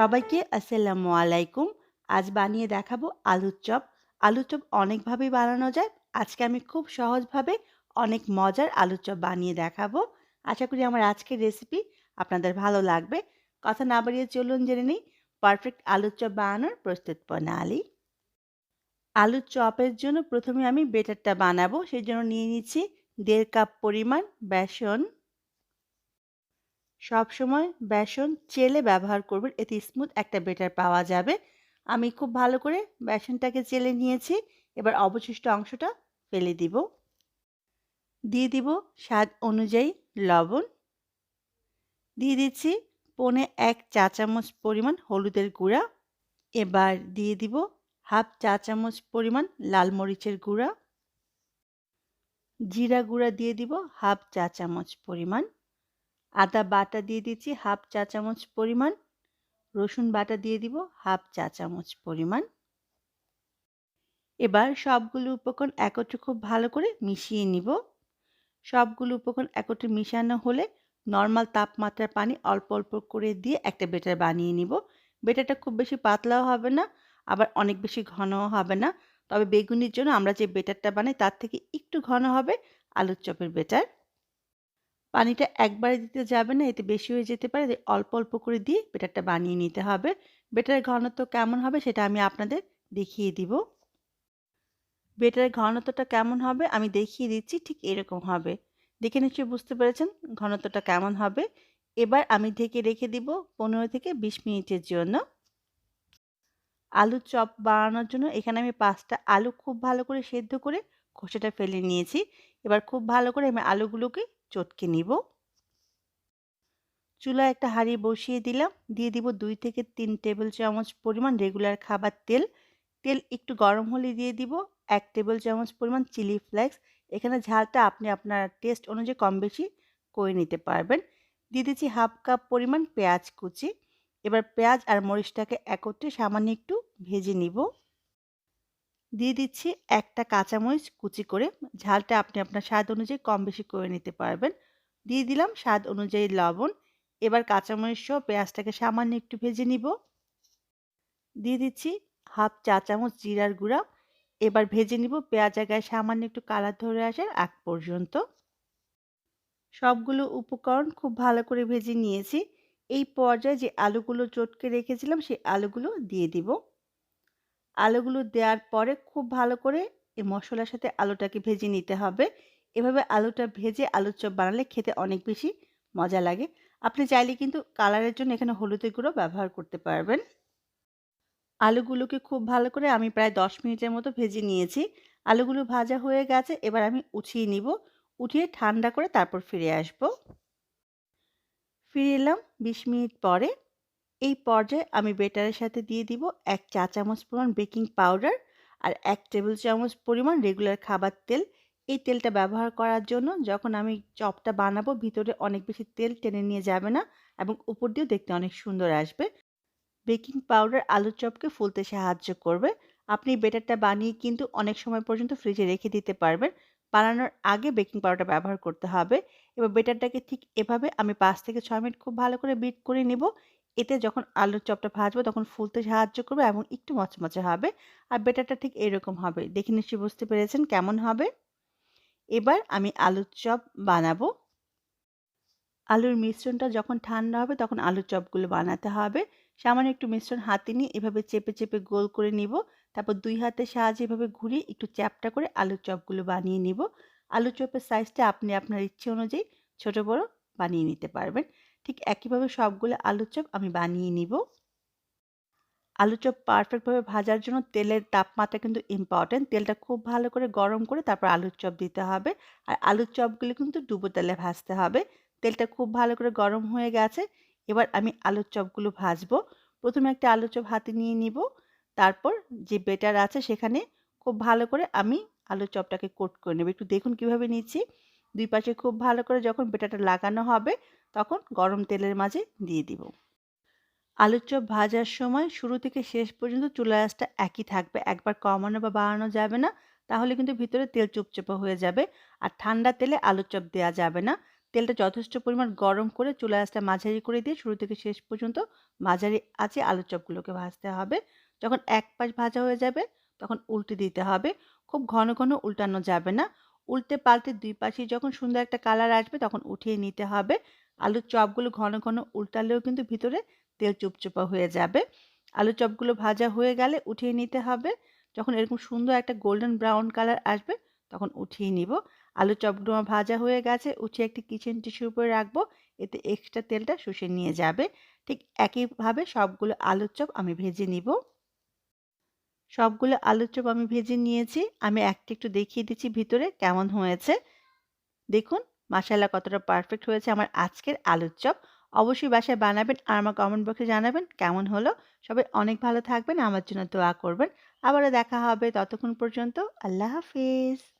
সবাইকে আসসালামু আলাইকুম। আজ বানিয়ে দেখাবো আলুর চপ। আলুর চপ অনেকভাবেই বানানো যায়। আজকে আমি খুব সহজভাবে অনেক মজার আলুর চপ বানিয়ে দেখাবো। আশা করি আমার আজকের রেসিপি আপনাদের ভালো লাগবে। কথা না বাড়িয়ে চলুন জেনে নিই পারফেক্ট আলুর চপ বানানোর প্রস্তুত প্রণালী। আলুর চপের জন্য প্রথমে আমি বেটারটা বানাবো। সেই জন্য নিয়ে নিচ্ছি দেড় কাপ পরিমাণ বেসন। সবসময় বেসন চেলে ব্যবহার করবেন, এতে স্মুথ একটা বেটার পাওয়া যাবে। আমি খুব ভালো করে বেসনটাকে চেলে নিয়েছি, এবার অবশিষ্ট অংশটা ফেলে দিব। দিয়ে দিব স্বাদ অনুযায়ী লবণ। দিয়ে দিচ্ছি পনে এক চা চামচ পরিমাণ হলুদের গুঁড়া। এবার দিয়ে দিব হাফ চা চামচ পরিমাণ লাল মরিচের গুঁড়া। জিরা গুঁড়া দিয়ে দিব হাফ চা চামচ পরিমাণ। আদা বাটা দিয়ে দিচ্ছি হাফ চা চামচ পরিমাণ। রসুন বাটা দিয়ে দিব হাফ চা চামচ পরিমাণ। এবার সবগুলো উপকরণ একত্রে খুব ভালো করে মিশিয়ে নিব। সবগুলো উপকরণ একত্রে মিশানো হলে নর্মাল তাপমাত্রার পানি অল্প অল্প করে দিয়ে একটা বেটার বানিয়ে নিব। বেটারটা খুব বেশি পাতলাও হবে না, আবার অনেক বেশি ঘনও হবে না। তবে বেগুনির জন্য আমরা যে বেটারটা বানাই তার থেকে একটু ঘন হবে আলুর চপের বেটার। পানিটা একবারে দিতে যাবে না, এতে বেশি হয়ে যেতে পারে। অল্প অল্প করে দিয়ে বেটারটা বানিয়ে নিতে হবে। বেটারের ঘনত্ব কেমন হবে সেটা আমি আপনাদের দেখিয়ে দিব। বেটারের ঘনত্বটা কেমন হবে আমি দেখিয়ে দিচ্ছি, ঠিক এরকম হবে। দেখে নিশ্চয়ই বুঝতে পেরেছেন ঘনত্বটা কেমন হবে। এবার আমি ঢেকে রেখে দিব পনেরো থেকে বিশ মিনিটের জন্য। আলুর চপ বানানোর জন্য এখানে আমি পাঁচটা আলু খুব ভালো করে সেদ্ধ করে খোসাটা ফেলে নিয়েছি। এবার খুব ভালো করে আমি আলুগুলোকে চটকে নিব। চুলায় একটা হাঁড়ি বসিয়ে দিলাম। দিয়ে দিব দুই থেকে তিন টেবিল চামচ পরিমাণ রেগুলার খাবার তেল। তেল একটু গরম হলে দিয়ে দিব এক টেবিল চামচ পরিমাণ চিলি ফ্লেক্স। এখানে ঝালটা আপনি আপনার টেস্ট অনুযায়ী কম বেশি করে নিতে পারবেন। দিয়ে দিচ্ছি হাফ কাপ পরিমাণ পেঁয়াজ কুচি। এবার পেঁয়াজ আর মরিচটাকে একত্রে সামান্য একটু ভেজে নিব। দিয়ে দিচ্ছি একটা কাঁচামরিচ কুচি করে। ঝালটা আপনি আপনার স্বাদ অনুযায়ী কম বেশি করে নিতে পারবেন। দিয়ে দিলাম স্বাদ অনুযায়ী লবণ। এবার কাঁচামরিচ সহ পেঁয়াজটাকে সামান্য একটু ভেজে নিব। দিয়ে দিচ্ছি হাফ চা চামচ জিরার গুঁড়া। এবার ভেজে নিব পেঁয়াজ গায়ে সামান্য একটু কালার ধরে আসার আগ পর্যন্ত। সবগুলো উপকরণ খুব ভালো করে ভেজে নিয়েছি। এই পর্যায়ে যে আলুগুলো চটকে রেখেছিলাম সেই আলুগুলো দিয়ে দিব। আলুগুলো দেওয়ার পরে খুব ভালো করে এই মশলার সাথে আলুটাকে ভেজে নিতে হবে। এভাবে আলুটা ভেজে আলুর চপ বানালে খেতে অনেক বেশি মজা লাগে। আপনি চাইলে কিন্তু কালারের জন্য এখানে হলুদের গুঁড়ো ব্যবহার করতে পারবেন। আলুগুলোকে খুব ভালো করে আমি প্রায় দশ মিনিটের মতো ভেজে নিয়েছি। আলুগুলো ভাজা হয়ে গেছে, এবার আমি উঠিয়ে নিব। উঠিয়ে ঠান্ডা করে তারপর ফিরে আসব। ফিরে এলাম বিশ মিনিট পরে। এই পর্যায়ে আমি বেটারের সাথে দিয়ে দিব এক চা চামচ পরিমাণ বেকিং পাউডার আর এক টেবিল চামচ পরিমাণ রেগুলার খাবার তেল। এই তেলটা ব্যবহার করার জন্য যখন আমি চপটা বানাবো ভিতরে অনেক বেশি তেল টেনে নিয়ে যাবে না এবং উপর দিয়েও দেখতে অনেক সুন্দর আসবে। বেকিং পাউডার আলুর চপকে ফুলতে সাহায্য করবে। আপনি বেটারটা বানিয়ে কিন্তু অনেক সময় পর্যন্ত ফ্রিজে রেখে দিতে পারবেন। বানানোর আগে বেকিং পাউডার ব্যবহার করতে হবে। এবার বেটারটাকে ঠিক এভাবে আমি পাঁচ থেকে ছয় মিনিট খুব ভালো করে বিট করে নিব। এতে যখন আলুর চপটা ভাজবো তখন ফুলতে সাহায্য করবে এবং একটু মচমচে হবে। আর বেটারটা ঠিক এরকম হবে। দেখে নিশ্চয়ই বুঝতে পেরেছেন কেমন হবে। এবার আমি আলুর চপ বানাবো। আলুর মিশ্রণটা যখন ঠান্ডা হবে তখন আলুর চপগুলো বানাতে হবে। সামান্য একটু মিশ্রণ হাতে নিয়ে এভাবে চেপে চেপে গোল করে নিব। তারপর দুই হাতের সাহায্যে এভাবে ঘুরিয়ে একটু চ্যাপটা করে আলুর চপগুলো বানিয়ে নিব। আলুর চপের সাইজটা আপনি আপনার ইচ্ছে অনুযায়ী ছোট, বড় বানিয়ে নিতে পারবেন। ঠিক একইভাবে সবগুলো আলুর চপ আমি বানিয়ে নিব। আলুর চপ পারফেক্টভাবে ভাজার জন্য তেলের তাপমাত্রা কিন্তু ইম্পর্টেন্ট তেলটা খুব ভালো করে গরম করে তারপর আলুর চপ দিতে হবে। আর আলুর চপগুলো কিন্তু ডুবো তেলে ভাজতে হবে। তেলটা খুব ভালো করে গরম হয়ে গেছে। এবার আমি আলুর চপগুলো ভাজবো। প্রথমে একটা আলুর চপ হাতে নিয়ে নিব। তারপর যে বেটার আছে সেখানে খুব ভালো করে আমি আলুর চপটাকে কোট করে নেব। একটু দেখুন কীভাবে নিচ্ছি। দুই পাশে খুব ভালো করে যখন বেটাটা লাগানো হবে তখন গরম তেলের মাঝে দিয়ে দিব। আলুর চপ ভাজার সময় শুরু থেকে শেষ পর্যন্ত চুলা আঁচটা একই থাকবে। একবার কমানো বা বাড়ানো যাবে না, তাহলে কিন্তু ভিতরে তেল চুপচাপা হয়ে যাবে আর ঠান্ডা তেলে আলুর চপ দেওয়া যাবে না। তেলটা যথেষ্ট পরিমাণ গরম করে চুলা আঁচটা মাঝারি করে দিয়ে শুরু থেকে শেষ পর্যন্ত মাঝারি আঁচে আলুর চপগুলোকে ভাজতে হবে। যখন এক পাশ ভাজা হয়ে যাবে, তখন উল্টে দিতে হবে। খুব ঘন ঘন উল্টানো যাবে না। উল্টে পাল্টে দুই পাশে যখন সুন্দর একটা কালার আসবে, তখন উঠিয়ে নিতে হবে। আলুর চপগুলো ঘন ঘন উল্টালেও কিন্তু ভিতরে তেল চুপচুপা হয়ে যাবে। আলুর চপগুলো ভাজা হয়ে গেলে উঠিয়ে নিতে হবে। যখন এরকম সুন্দর একটা গোল্ডেন ব্রাউন কালার আসবে, তখন উঠিয়ে নিব। আলুর চপগুলো ভাজা হয়ে গেছে, উঠিয়ে একটি কিচেন টিস্যুর উপরে রাখব। এতে এক্সট্রা তেলটা শুষে নিয়ে যাবে। ঠিক একইভাবে সবগুলো আলুর চপ আমি ভেজে নিব। সবগুলো আলুর চপ আমি ভেজে নিয়েছি। আমি একটা একটু দেখিয়ে দিচ্ছি ভিতরে কেমন হয়েছে। দেখুন মাসাল্লা কতটা পারফেক্ট হয়েছে। আমার আজকের আলুর চপ অবশ্যই বাসায় বানাবেন আর আমার কমেন্ট বক্সে জানাবেন কেমন হলো। সবাই অনেক ভালো থাকবেন, আমার জন্য দোয়া করবেন। আবারও দেখা হবে ততক্ষণ পর্যন্ত। আল্লাহ হাফিজ।